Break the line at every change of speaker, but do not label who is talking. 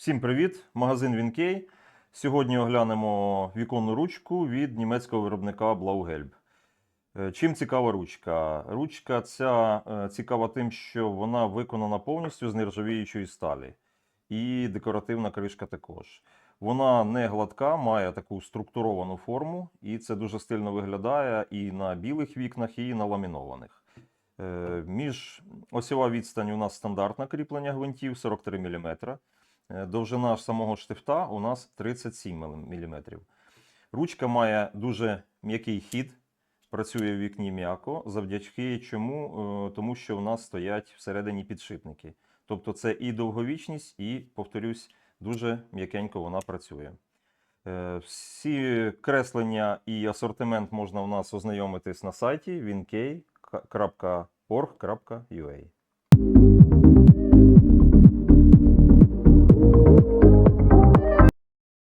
Всім привіт! Магазин Вінкей. Сьогодні оглянемо віконну ручку від німецького виробника Blaugelb. Е, Чим цікава ручка? Ручка ця е, цікава тим, що вона виконана повністю з нержавіючої сталі. І декоративна кришка також. Вона не гладка, має таку структуровану форму, і це дуже стильно виглядає і на білих вікнах, і на ламінованих. Е, Між осьова відстань у нас стандартне кріплення гвинтів 43 мм. Е, Довжина самого штифта у нас 37 мм. Ручка має дуже м'який хід, працює в вікні м'яко, завдячки чому? Е, Тому що у нас стоять всередині підшипники. Тобто це і довговічність, і, повторюсь, дуже м'якенько вона працює. Е, Всі креслення і асортимент можна у нас ознайомитись на сайті winkey.org.ua.